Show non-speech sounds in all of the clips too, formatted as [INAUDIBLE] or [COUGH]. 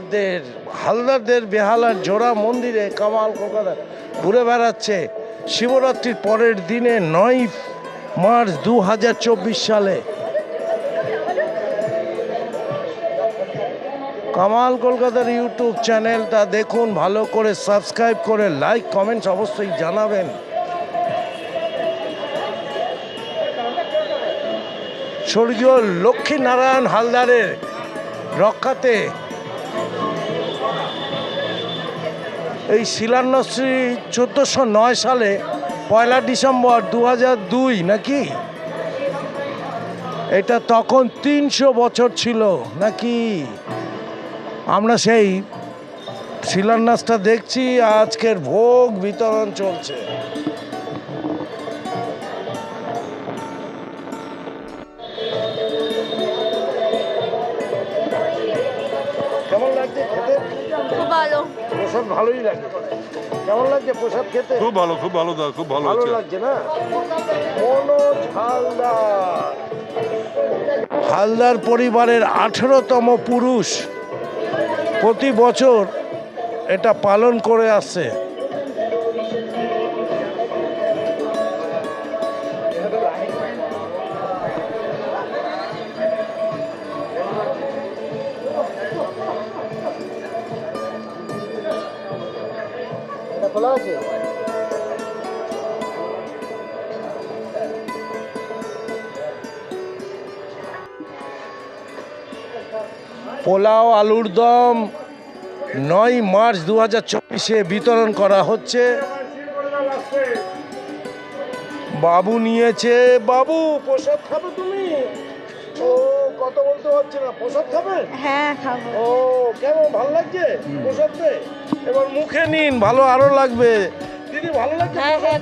হালদারদের হালদারদের বেহালার জোড়া মন্দিরে কামাল কলকাতা ঘুরে বেড়াচ্ছে। শিবরাত্রির পরের দিনে নয় মার্চ দু হাজার চব্বিশ সালে। কামাল কলকাতার ইউটিউব চ্যানেলটা দেখুন, ভালো করে সাবস্ক্রাইব করে লাইক, কমেন্টস অবশ্যই জানাবেন। স্বর্গীয় লক্ষ্মীনারায়ণ হালদারের রক্ষাতে এই শিলান্যাসটি চোদ্দোশো নয় সালে পয়লা ডিসেম্বর দু দুই নাকি? এটা তখন তিনশো বছর ছিল নাকি? আমরা সেই শিলান্যাসটা দেখছি, আজকের ভোগ বিতরণ চলছে। ভালোই লাগে। কেমন লাগছে প্রসাদ খেতে? খুব ভালো খুব ভালো দাদা খুব ভালো ভালো লাগছে না? মনোজ হালদার। হালদার পরিবারের আঠেরোতম পুরুষ প্রতি বছর এটা পালন করে আসছে। খোলা আছে? পোলাও আলুর দম নয় মার্চ দু হাজার চব্বিশে বিতরণ করা হচ্ছে। বাবু নিয়েছে। বাবু প্রসাদ খাবে তুমি? ও কত বলতে পারছি না। প্রসাদ খাবে? হ্যাঁ খাব। ও কেমন? ভালো লাগছে প্রসাদ? এবার মুখে নিন ভালো আরও লাগবে। দিদি ভালো লাগছে হ্যাঁ হ্যাঁ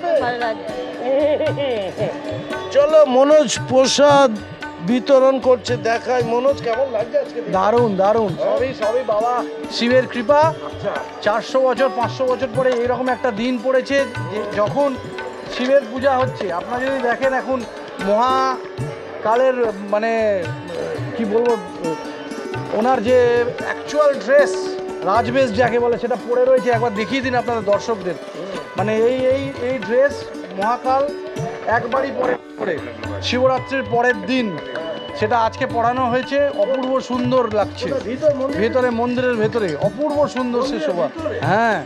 [LAUGHS] চলো মনোজ প্রসাদ বিতরণ করছে দেখায় মনোজ কেমন লাগছে আজকে দারুণ দারুণ। সবই সবই বাবা। শিবের কৃপা। আচ্ছা। চারশো বছর পাঁচশো বছর পরে এরকম একটা দিন পড়েছে যে যখন শিবের পূজা হচ্ছে। আপনারা যদি দেখেন এখন মহা কালের মানে কি বলব ওনার যে অ্যাকচুয়াল ড্রেস রাজবেশ যাকে বলে সেটা পরে রয়েছে। একবার দেখিয়ে দিন আপনাদের দর্শকদের। মানে এই এই এই ড্রেস মহাকাল একবারই পরে পরে। শিবরাত্রির পরের দিন সেটা আজকে পড়ানো হয়েছে। অপূর্ব সুন্দর লাগছে। ভিতর ভেতরে মন্দিরের ভেতরে। অপূর্ব সুন্দর সে শোভা। হ্যাঁ।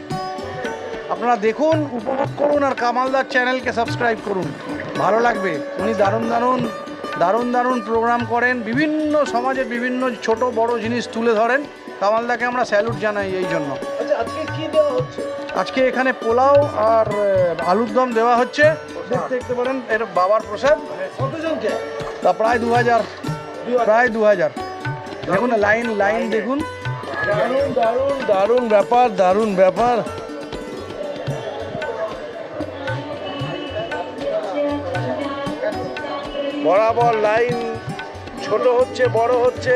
আপনারা দেখুন উপভোগ করুন আর কামালদার চ্যানেলকে সাবস্ক্রাইব করুন। ভালো লাগবে। উনি দারুণ দারুণ দারুণ দারুণ প্রোগ্রাম করেন। বিভিন্ন সমাজের বিভিন্ন ছোট বড় জিনিস তুলে ধরেন। কামালদাকে আমরা স্যালুট জানাই এই জন্য। আচ্ছা আজকে এখানে পোলাও আর আলুর দম দেওয়া হচ্ছে। দেখতে পারেন এর বাবার প্রসাদ। কতজনকে? তা প্রায় দু হাজার প্রায় দু হাজার দেখুন লাইন লাইন দেখুন। দারুণ দারুণ। দারুণ ব্যাপার দারুণ ব্যাপার। বরাবর লাইন ছোট হচ্ছে বড় হচ্ছে।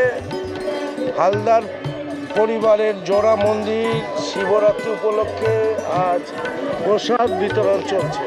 হালদার পরিবারের জোড়া মন্দির শিবরাত্রি উপলক্ষে আজ প্রসাদ বিতরণ চলছে।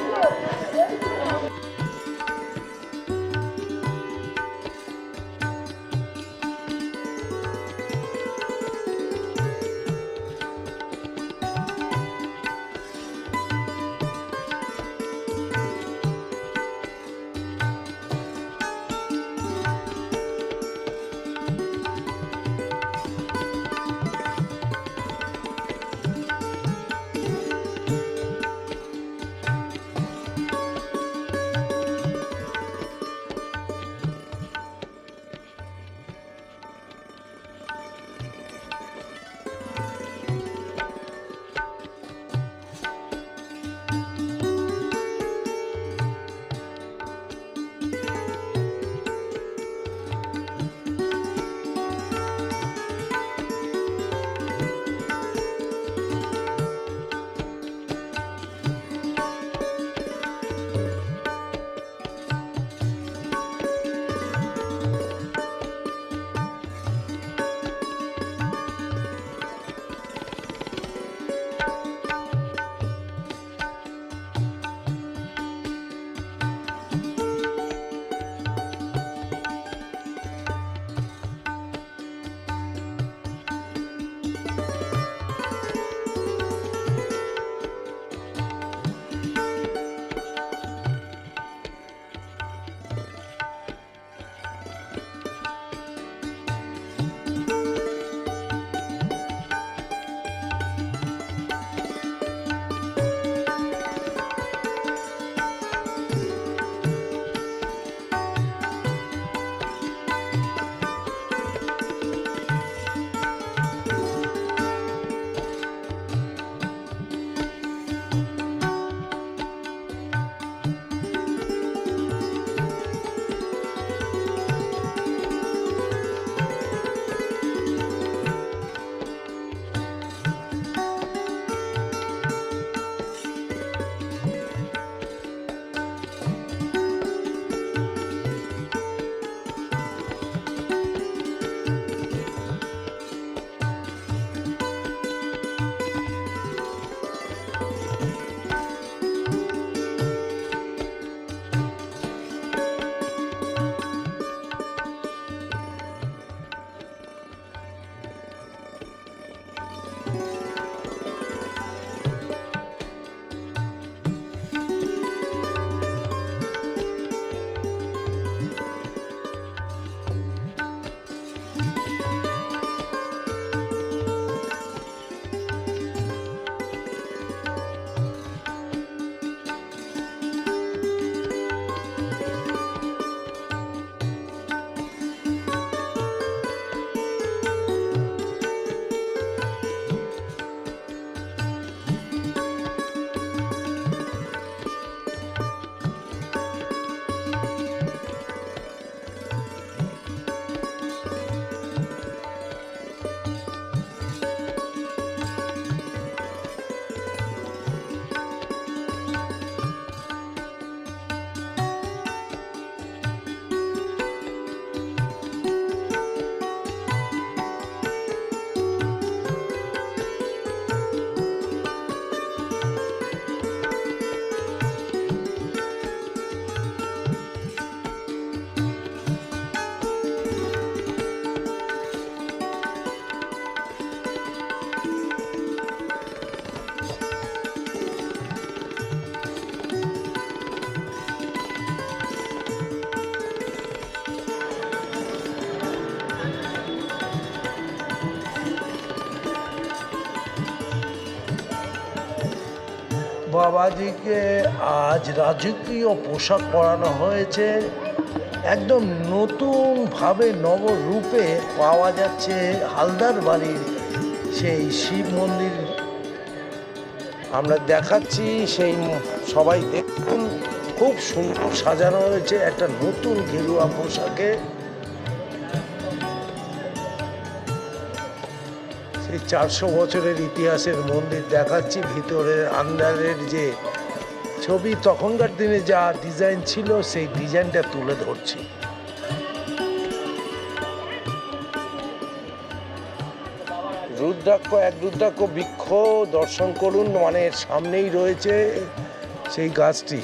বাবাজিকে আজ রাজকীয় পোশাক পরানো হয়েছে। একদম নতুনভাবে নবরূপে পাওয়া যাচ্ছে হালদার বাড়ির সেই শিব মন্দির। আমরা দেখাচ্ছি সেই সবাই দেখুন, খুব সুন্দর সাজানো হয়েছে একটা নতুন গেরুয়া পোশাকে। চারশো বছরের ইতিহাসের মন্দির দেখাচ্ছি ভিতরের আন্ডারের যে ছবি। তখনকার দিনে যা ডিজাইন ছিল, সেই ডিজাইনটা তুলে ধরছি। রুদ্রাক্ষ, এক রুদ্রাক্ষ বৃক্ষ দর্শন করুন মানে সামনেই রয়েছে সেই গাছটি।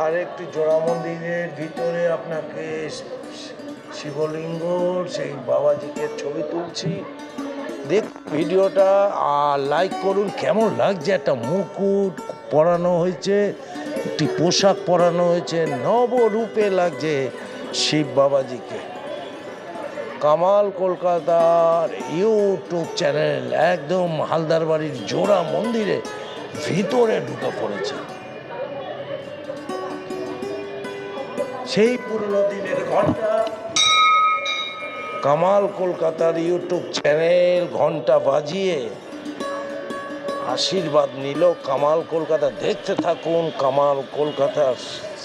আর একটি জোড়া মন্দিরের ভিতরে আপনাকে শিবলিঙ্গ, সেই বাবাজিকে ছবি তুলছি। দেখ, ভিডিওটা আর লাইক করুন। কেমন লাগছে? একটা মুকুট পরানো হয়েছে, একটি পোশাক পরানো হয়েছে, নবরূপে লাগছে শিব বাবাজিকে। কামাল কলকাতার ইউটিউব চ্যানেল, একদম হালদার বাড়ির জোড়া মন্দিরে ভিতরে ঢুকে পড়েছে। সেই পুরনো দিনের ঘণ্টা। কামাল কলকাতার ইউটিউব চ্যানেল ঘণ্টা বাজিয়ে আশীর্বাদ নিল কামাল কলকাতা। দেখতে থাকুন কামাল কলকাতা,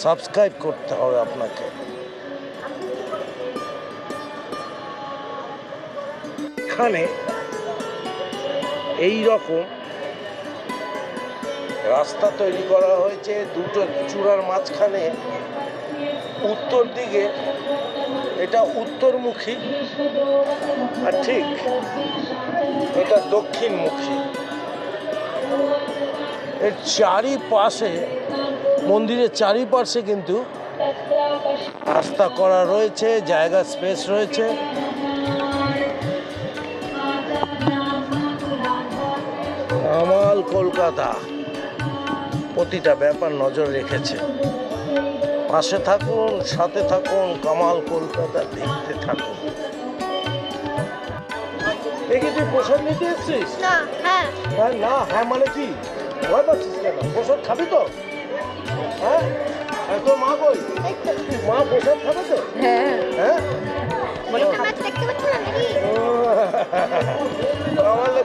সাবস্ক্রাইব করতে হবে আপনাকে। এখানে এই রকম রাস্তা তৈরি করা হয়েছে, দুটো চূড়ার মাঝখানে উত্তর দিকে, এটা উত্তরমুখী। আর ঠিক, এটা দক্ষিণমুখী। এর চারিপাশে, মন্দিরের চারিপাশে কিন্তু রাস্তা করা রয়েছে, জায়গা স্পেস রয়েছে। আমাল কলকাতা প্রতিটা ব্যাপার নজর রেখেছে। পাশে থাকুন সাথে থাকুন কামাল কলকাতা দেখতে থাকুন। দেখি তুই প্রসাদ নিতে এসছিস? না হ্যাঁ। হ্যাঁ না হ্যাঁ মানে কি? ভয় পাচ্ছিস কেন? প্রসাদ খাবি তো? হ্যাঁ? আর তোর মা কই? মা প্রসাদ খাবে তো? হ্যাঁ। হ্যাঁ?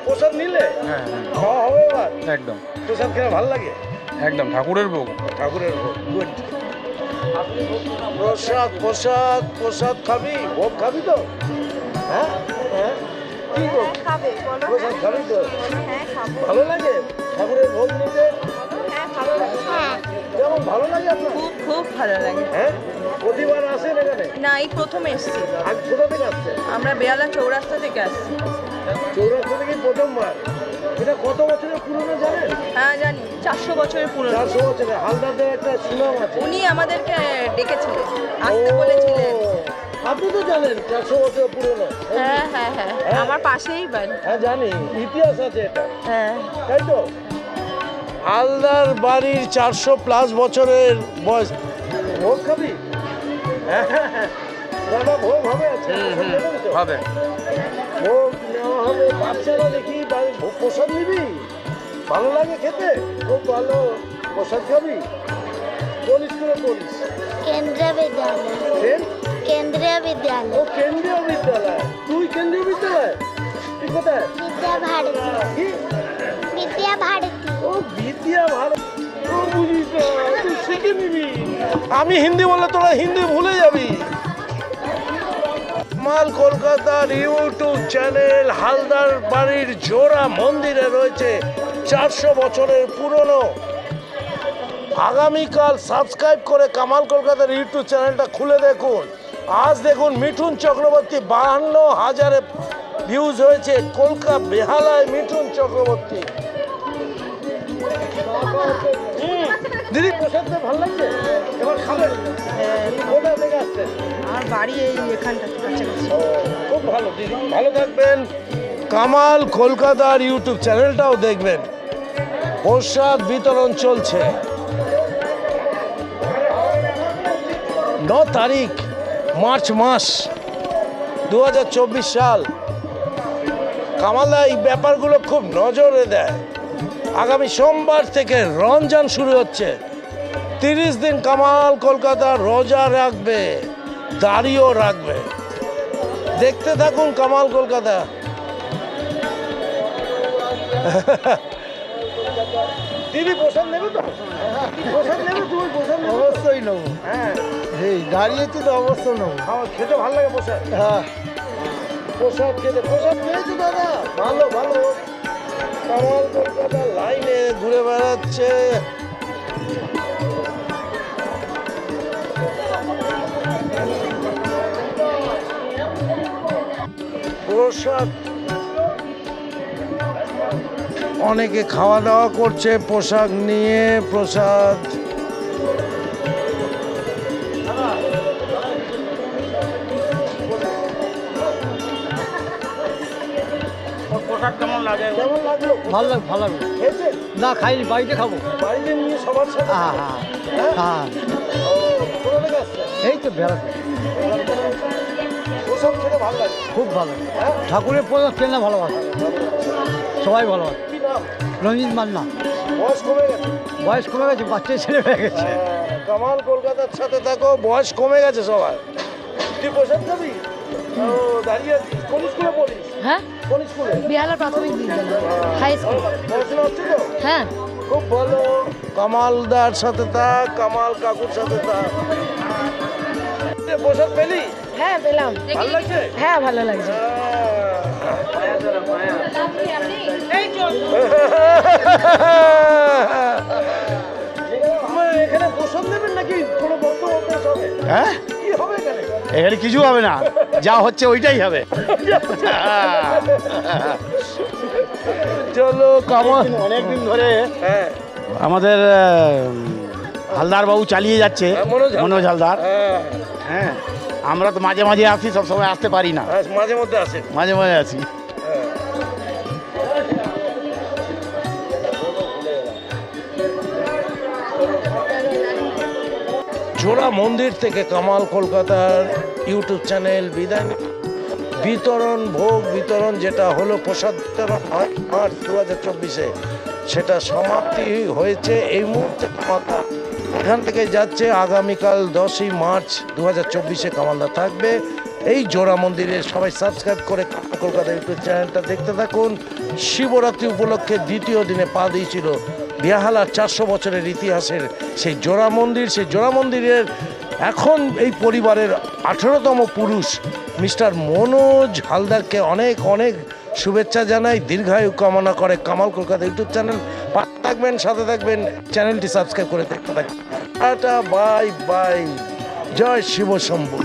প্রসাদ নিলে? হ্যাঁ খাওয়া হবে এবার? একদম। প্রসাদ খেলে ভালো লাগে? একদম ঠাকুরের ভোগ। ঠাকুরের ভোগ গুড প্রসাদ প্রসাদ প্রসাদ খাবি? ভোগ খাবি তো? হ্যাঁ? হ্যাঁ? কি বলো প্রসাদ খাবি তো? হ্যাঁ ভালো লাগে? ঠাকুরের ভোগ নিতে? হ্যাঁ কেমন ভালো লাগে আপনার? খুব খুব ভালো লাগে। হ্যাঁ? প্রতিবার আসেন এখানে? না এই প্রথম এসছি। কোথা থেকে আসছেন? আমরা বেয়ালা চৌরাস্তা থেকে আসছি। চৌরাস্তা থেকে প্রথমবার। এটা কত বছরের পুরনো জানেন? হ্যাঁ জানি। চারশো বছরের পুরনো। চারশো বছরের। হালদারদের একটা সুনাম আছে। উনি আমাদেরকে ডেকেছিলেন। আসতে বলেছিলেন। আপনি তো জানেন চারশো বছর পুরনো। হ্যাঁ হ্যাঁ হ্যাঁ। আমার পাশেই বাড়ি। হ্যাঁ জানি। ইতিহাস আছে এটা। হ্যাঁ। তাই তো? হালদার বাড়ির চারশো প্লাস বছরের বয়স। ভোগ খাবি? হ্যাঁ, হ্যাঁ, হ্যাঁ। ভোগ হবে? হবে। ভোগ হবে বাচ্চারা দেখি প্রসাদ নিবি? ভালো লাগে খেতে খুব ভালো প্রসাদ খাবি? কোন স্কুলে পড়িস কেন্দ্রীয় বিদ্যালয়। কেন্দ্রীয় ও কেন্দ্রীয় বিদ্যালয়। তুই কেন্দ্রীয় বিদ্যালয়? তুই কোথায়? বিদ্যা ভারতী। কি? বিদ্যা ভারতী। ও বিদ্যা ভালো ও বুঝিস তুই শিখে নিবি। আমি হিন্দি বললে তোরা হিন্দি ভুলে যাবি। মাল কলকাতার ইউটিউব চ্যানেল হালদার বাড়ির জোড়া মন্দিরে রয়েছে চারশো বছরের পুরনো। আগামীকাল সাবস্ক্রাইব করে কামাল কলকাতার ইউটিউব চ্যানেলটা খুলে দেখুন। আজ দেখুন মিঠুন চক্রবর্তী বাহান্ন হাজারে ভিউজ হয়েছে কলকাতা বেহালায় মিঠুন চক্রবর্তী। দিদি ভালো লাগছে? এবার খাবেন কোথা থেকে আসছেন? আর বাড়ি এই কাছাকাছি। খুব ভালো দিদি। ভালো থাকবেন। কামাল কলকাতার ইউটিউব চ্যানেলটাও দেখবেন। প্রসাদ বিতরণ চলছে। ন তারিখ মার্চ মাস দু হাজার চব্বিশ সাল। কামালদা এই ব্যাপারগুলো খুব নজরে দেয়। আগামী সোমবার থেকে রমজান শুরু হচ্ছে। তিরিশ দিন কামাল কলকাতা রোজা রাখবে দাড়িও রাখবে। দেখতে থাকুন কামাল কলকাতা। দিদি প্রসাদ নেবে তো? প্রসাদ নেবে তুমি প্রসাদ নেবে। অবশ্যই নেব। হ্যাঁ। এই দাঁড়িয়েছি তো অবশ্যই নেব। খাওয়া খেতে ভালো লাগে প্রসাদ। হ্যাঁ। প্রসাদ খেতে প্রসাদ পেয়েছ দাদা? ভালো ভালো। কামাল ঘুরে বেড়াচ্ছে। প্রসাদ। অনেকে খাওয়া দাওয়া করছে পোশাক নিয়ে প্রসাদ। কেমন লাগে? ভালো লাগবে ভালো খেয়েছে? না খাইনি বাড়িতে খাব। বাড়িতে নিয়ে সবার সাথে হ্যাঁ হ্যাঁ হ্যাঁ? এই তো বেড়াতে খেতে ভালো লাগে। খুব ভালো। হ্যাঁ? ঠাকুরের প্রসাদ কেনা ভালোবাসে। সবাই ভালোবাসে। কি রঞ্জিত মান্না। বয়স কমে গেছে? বয়স কমে গেছে বাচ্চা ছেলে হয়ে গেছে। হ্যাঁ, কামাল কলকাতার সাথে থাকো বয়স কমে গেছে সবার। তুই প্রসাদ খাবি? ও দাঁড়িয়ে আছিস কোন স্কুলে পড়িস? হ্যাঁ? কোন স্কুলে? বিহালা প্রাথমিক বিদ্যালয় হাই স্কুল পড়াশোনা হচ্ছে তো? হ্যাঁ। খুব ভালো। কামালদার সাথে থাক কামাল কাকুর সাথে থাক প্রসাদ পেলি? হ্যাঁ পেলাম। ভালো লাগছে? হ্যাঁ ভালো লাগছে। এখানে প্রসাদ নেবেন নাকি? কোনো বক্তব্য হবে? হ্যাঁ? এখানে কিছু হবে না। যা হচ্ছে ওইটাই হবে। চলো অনেকদিন ধরে হ্যাঁ। আমাদের হালদার বাবু চালিয়ে যাচ্ছে হ্যাঁ, মনোজ হালদার। হ্যাঁ। হ্যাঁ আমরা তো মাঝে মাঝে আসি সবসময় আসতে পারি না। মাঝে মধ্যে আসি। মাঝে মাঝে আসি। জোড়া মন্দির থেকে কামাল কলকাতার ইউটিউব চ্যানেল বিদায় বিতরণ, ভোগ বিতরণ যেটা হলো প্রসাদ বিতরণ মার্চ দু হাজার চব্বিশে। সেটা সমাপ্তি হয়েছে এই মুহূর্তে। এখান থেকে যাচ্ছে আগামীকাল দশই মার্চ দু হাজার চব্বিশে কামালদা থাকবে। এই জোড়া মন্দিরে সবাই সাবস্ক্রাইব করে কলকাতা ইউটিউব চ্যানেলটা দেখতে থাকুন। শিবরাত্রি উপলক্ষে দ্বিতীয় দিনে পা দিয়েছিল বিহালার চারশো বছরের ইতিহাসের সেই জোড়া মন্দির সেই জোড়া মন্দিরের এখন এই পরিবারের আঠেরোতম পুরুষ মিস্টার মনোজ হালদারকে অনেক অনেক শুভেচ্ছা জানাই। দীর্ঘায়ু কামনা করে কামাল কলকাতা ইউটিউব চ্যানেল। থাকবেন, সাথে থাকবেন, চ্যানেলটি সাবস্ক্রাইব করে দেখতে থাকবেন। Bye bye. জয় শিব শম্ভু।